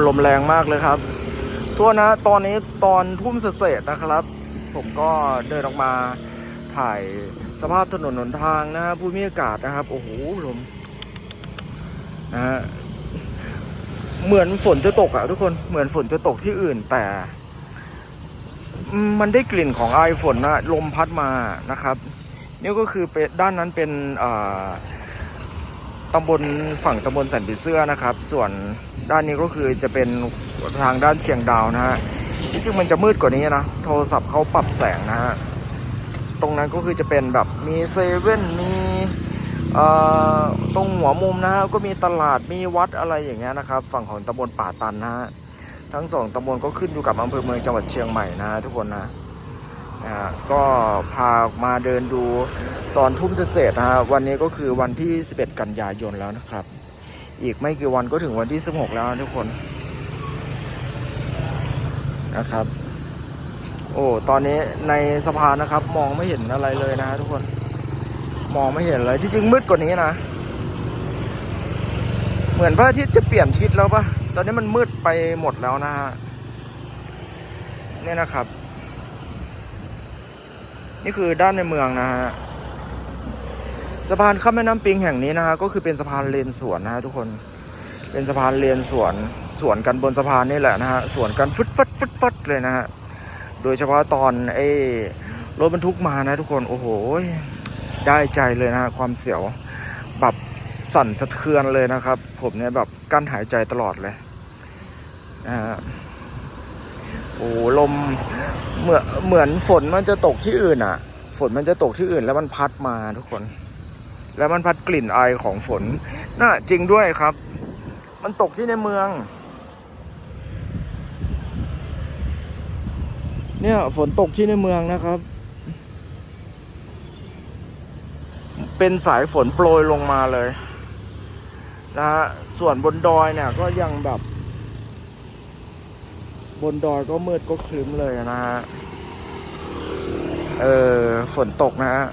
นลมแรงมากเลยครับทั่วนะตอนนี้ตอนทุ่มเศษนะครับ ผมก็เดินออกมาถ่ายสภาพถนนหนทางนะฮะภูมิอากาศนะครับ โอ้โหลมนะฮะเหมือนฝนจะตกอะทุกคนเหมือนฝนจะตกที่อื่นแต่มมันได้กลิ่นของไอฝนนะลมพัดมานะครับ นี่ก็คือเป็นด้านนั้นเป็นอ่า ตำบลฝั่งตำบลสันปิเสื้อนะครับ ส่วนด้านนี้ก็คือจะเป็นทางด้านเชียงดาวนะฮะที่จริงมันจะมืดกว่านี้นะ โทรศัพท์เขาปรับแสงนะฮะ ตรงนั้นก็คือจะเป็นแบบมีเซเว่นมีเอ่อตรงหัวมุมนะฮะก็มีตลาดมีวัดอะไรอย่างเงี้ยนะครับ ฝั่งของตำบลป่าตันนะฮะทั้งสองตำบลก็ขึ้นอยู่กับอำเภอเมืองจังหวัดเชียงใหม่นะทุกคนนะนะฮะก็พาออกมาเดินดู ตอนทุ่มจะเศษๆนะฮะวันนี้ก็คือวันที่ 11 กันยายนแล้วนะครับ อีกไม่กี่วันก็ถึงวันที่ 16 แล้วทุกคนนะครับ โอ้ตอนนี้ในสะพานนะครับ มองไม่เห็นอะไรเลยนะฮะทุกคน มองไม่เห็นเลยที่จริงมืดกว่านี้นะ เหมือนพระอาทิตย์จะเปลี่ยนทิศแล้วปะตอนนี้มันมืดไปหมดแล้วนะฮะเนี่ยนะครับ นี่คือด้านในเมืองนะฮะ สะพานข้ามแม่น้ำปิงแห่งนี้นะฮะก็คือเป็นสะพานเลนสวนนะฮะทุกคนเป็นสะพานเลนสวนสวนกันบนสะพานนี่แหละนะฮะสวนกันฟึดฟัดฟึดฟัดเลยนะฮะโดยเฉพาะตอนไอ้รถบรรทุกมานะทุกคนโอ้โหได้ใจเลยนะฮะความเสียวแบบสั่นสะเทือนเลยนะครับ ผมเนี่ยแบบกั้นหายใจตลอดเลยนะฮะโอ้ลมเหมือนเหมือนฝนมันจะตกที่อื่นอะ ฝนมันจะตกที่อื่นแล้วมันพัดมาทุกคน แล้วมันพัดกลิ่นไอายของฝนน่าจริงด้วยครับ มันตกที่ในเมือง เนี่ยฝนตกที่ในเมืองนะครับ เป็นสายฝนโปรยลงมาเลยนะฮะส่วนบนดอยเนี่ยก็ยังแบบ บนดอยก็มืดก็ครึ้มเลยนะฮะเออฝนตกนะฮะ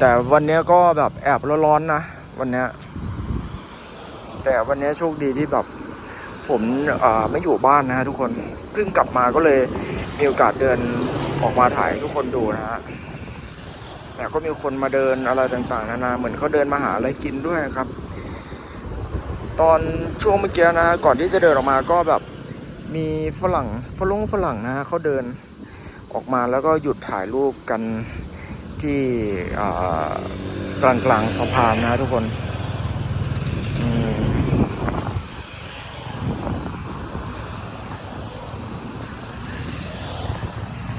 แต่วันนี้ก็แบบแอบร้อนๆนะวันนี้แต่วันนี้โชคดีที่แบบ ผมไม่อยู่บ้านนะฮะทุกคนเพิ่งกลับมาก็เลยมีโอกาสเดินออกมาถ่ายทุกคนดูนะฮะแต่ก็มีคนมาเดินอะไรต่างๆ นานาเหมือนเขาเดินมาหาอะไรกินด้วยครับ ตอนช่วงเมื่อกี้นะฮะก่อนที่จะเดินออกมาก็แบบมีฝรั่งฝรั่งฝรั่งนะฮะเขาเดินออกมาแล้วก็หยุดถ่ายรูปกัน ที่กลางกลางๆสะพานนะทุกคน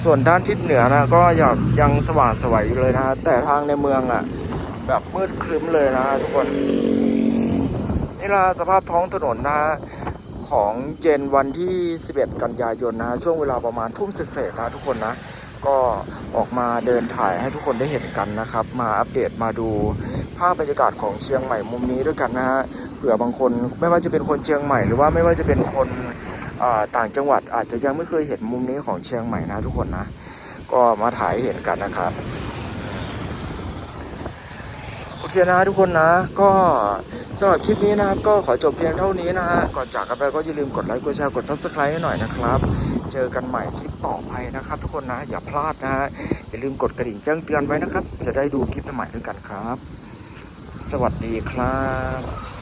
ส่วนด้านทิศเหนือนะก็ยังยังสว่างสวัยอยู่เลยนะแต่ทางในเมืองอะ แบบมืดครึ้มเลยนะทุกคน นี่ละสภาพท้องถนนนะฮะของเจนวันที่ 11 กันยายนนะ ช่วงเวลาประมาณทุ่มเศษนะทุกคนนะ ก็ออกมาเดินถ่ายให้ทุกคนได้เห็นกันนะครับ มาอัปเดตมาดูภาพบรรยากาศของเชียงใหม่มุมนี้ด้วยกันนะฮะเผื่อบางคนไม่ว่าจะเป็นคนเชียงใหม่หรือว่าไม่ว่าจะเป็นคนต่างจังหวัดอาจจะยังไม่เคยเห็นมุมนี้ของเชียงใหม่นะทุกคนนะ ก็มาถ่ายเห็นกันนะครับ โอ เคนะทุกคนนะ ก็สำหรับคลิปนี้นะครับ ก็ขอจบเพียงเท่านี้นะฮะก่อนจากกันไปก็อย่าลืมกดไลค์กดแชร์กด subscribe ให้หน่อยนะครับ เจอกันใหม่คลิปต่อไปนะครับ ทุกคนนะอย่าพลาดนะฮะอย่าลืมกดกระดิ่งแจ้งเตือนไว้นะครับ จะได้ดูคลิปใหม่ด้วยกันครับ สวัสดีครับ